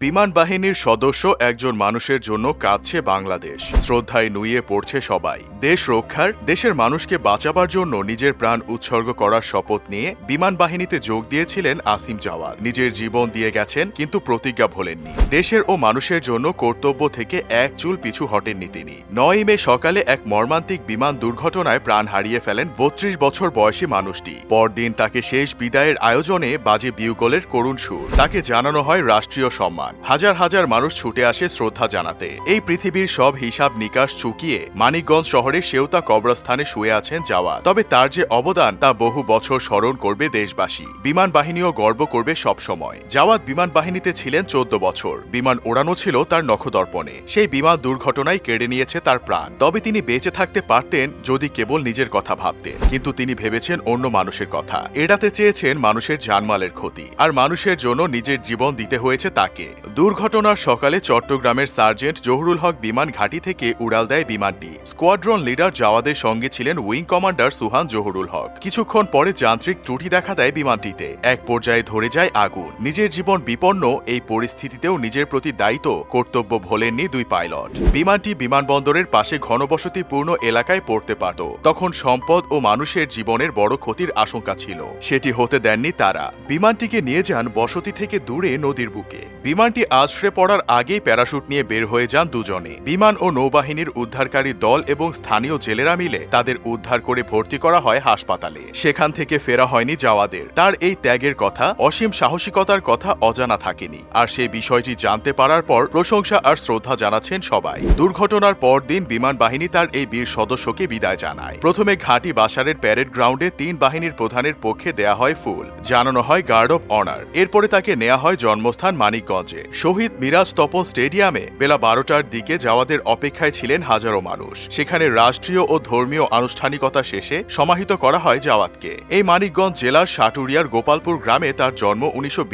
বিমান বাহিনীর সদস্য একজন মানুষের জন্য কাঁদছে বাংলাদেশ। শ্রদ্ধায় নুইয়ে পড়ছে সবাই। দেশ রক্ষার, দেশের মানুষকে বাঁচাবার জন্য নিজের প্রাণ উৎসর্গ করার শপথ নিয়ে বিমান বাহিনীতে যোগ দিয়েছিলেন আসিম জাওয়াদ। নিজের জীবন দিয়ে গেছেন, কিন্তু প্রতিজ্ঞা ভোলেননি। দেশের ও মানুষের জন্য কর্তব্য থেকে এক চুল পিছু হটেননি তিনি। নয় মে সকালে এক মর্মান্তিক বিমান দুর্ঘটনায় প্রাণ হারিয়ে ফেলেন বত্রিশ বছর বয়সী মানুষটি। পরদিন তাকে শেষ বিদায়ের আয়োজনে বাজে বিউগলের করুণ সুর। তাকে জানানো হয় রাষ্ট্রীয় সম্মান। হাজার হাজার মানুষ ছুটে আসে শ্রদ্ধা জানাতে। এই পৃথিবীর সব হিসাব নিকাশ চুকিয়ে মানিকগঞ্জ শহরে সেওতা কবরস্থানে শুয়ে আছেন যাওয়া তবে তার যে অবদান তা বহু বছর স্মরণ করবে দেশবাসী। বিমান বাহিনীও গর্ব করবে সব সময়। জাওয়াত বিমান বাহিনীতে ছিলেন চোদ্দ বছর। বিমান ওড়ানো ছিল তার নখদর্পণে। সেই বিমান দুর্ঘটনায় কেড়ে নিয়েছে তার প্রাণ। তবে তিনি বেঁচে থাকতে পারতেন যদি কেবল নিজের কথা ভাবতেন। কিন্তু তিনি ভেবেছেন অন্য মানুষের কথা। এড়াতে চেয়েছেন মানুষের জানমালের ক্ষতি। আর মানুষের জন্য নিজের জীবন দিতে হয়েছে তাকে। দুর্ঘটনার সকালে চট্টগ্রামের সার্জেন্ট জহুরুল হক বিমান ঘাঁটি থেকে উড়াল দেয় বিমানটি। স্কোয়াড্রন লিডার জাওয়াদের সঙ্গে ছিলেন উইং কমান্ডার সুহান জহুরুল হক। কিছুক্ষণ পরে যান্ত্রিক ত্রুটি দেখা দেয় বিমানটিতে। এক পর্যায়ে ধরে যায় আগুন। নিজের জীবন বিপন্ন, এই পরিস্থিতিতেও নিজের প্রতি দায়িত্ব, কর্তব্য ভোলেননি দুই পাইলট। বিমানটি বিমানবন্দরের পাশে ঘনবসতিপূর্ণ এলাকায় পড়তে পারত। তখন সম্পদ ও মানুষের জীবনের বড় ক্ষতির আশঙ্কা ছিল। সেটি হতে দেননি তারা। বিমানটিকে নিয়ে যান বসতি থেকে দূরে নদীর বুকে। বিমানটি আশ্রে পড়ার আগেই প্যারাশুট নিয়ে বের হয়ে যান দুজনে বিমান ও নৌবাহিনীর উদ্ধারকারী দল এবং স্থানীয় জেলেরা মিলে তাদের উদ্ধার করে ভর্তি করা হয় হাসপাতালে। সেখান থেকে ফেরা হয়নি যাওয়াদের। তার এই ত্যাগের কথা, অসীম সাহসিকতার কথা অজানা থাকেনি। আর সেই বিষয়টি জানতে পারার পর প্রশংসা আর শ্রদ্ধা জানাচ্ছেন সবাই। দুর্ঘটনার পর দিন বিমান বাহিনী তার এই বীর সদস্যকে বিদায় জানায়। প্রথমে ঘাঁটি বাসারের প্যারেড গ্রাউন্ডে তিন বাহিনীর প্রধানের পক্ষে দেয়া হয় ফুল। জানানো হয় গার্ড অব অনার। এরপরে তাকে নেওয়া হয় জন্মস্থান মানিকগঞ্জে। শহীদ মিরাজ তপন স্টেডিয়ামে বেলা বারোটার দিকে যাওয়াদের অপেক্ষায় ছিলেন হাজারো মানুষ। সেখানে রাষ্ট্রীয় ও ধর্মীয় আনুষ্ঠানিকতা শেষে সমাহিত করা হয় জাওয়াতকে। এই মানিকগঞ্জ জেলার সাটুরিয়ার গোপালপুর গ্রামে তার জন্ম উনিশশো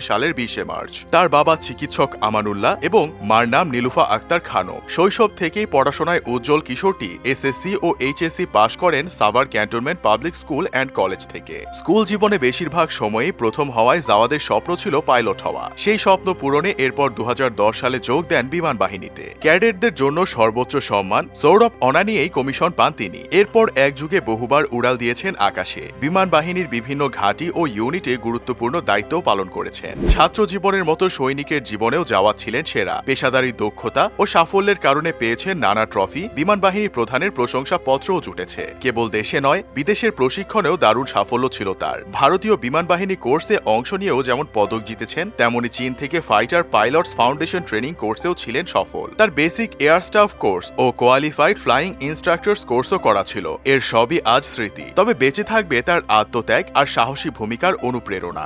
সালের বিশে মার্চ। তার বাবা চিকিৎসক আমানুল্লাহ এবং মার নাম নীলুফা আক্তার খানম শৈশব থেকেই পড়াশোনায় উজ্জ্বল কিশোরটি এসএসসি ও এইচএসসি পাশ করেন Savar cantonment public school and college থেকে। স্কুল জীবনে বেশিরভাগ সময়ই প্রথম হওয়ায় জাওয়াদের স্বপ্ন ছিল পাইলট হওয়া। সেই স্বপ্ন পূরণে এরপর দু হাজার দশ সালে যোগ দেন বিমান বাহিনীতে। ক্যাডেটদের জন্য সর্বোচ্চ সম্মান, সৌরভ অনা নিয়েই কমিশন পান তিনি। এরপর এক যুগে বহুবার উড়াল দিয়েছেন আকাশে। বিমান বাহিনীর বিভিন্ন ঘাঁটি ও ইউনিটে গুরুত্বপূর্ণ দায়িত্ব পালন করেছেন। ছাত্র জীবনের মতো সৈনিকের জীবনেও যাওয়া ছিলেন সেরা। পেশাদারী দক্ষতা ও সাফল্যের কারণে পেয়েছেন নানা ট্রফি। বিমান বাহিনী প্রধানের প্রশংসা পত্রও জুটেছে। কেবল দেশে নয়, বিদেশের প্রশিক্ষণেও দারুণ সাফল্য ছিল তার। ভারতীয় বিমান বাহিনী কোর্সে অংশ নিয়েও যেমন পদক জিতেছেন, তেমনি চীন থেকে ফাইটার পাইলটস ফাউন্ডেশন ট্রেনিং কোর্সেও ছিলেন সফল। তার বেসিক এয়ার স্টাফ কোর্স ও কোয়ালিফাইড ফ্লাইং ইনস্ট্রাক্টরস কোর্সও করা ছিল। এর সবই আজ স্মৃতি। তবে বেঁচে থাকবে তার আত্মত্যাগ আর সাহসী ভূমিকার অনুপ্রেরণা।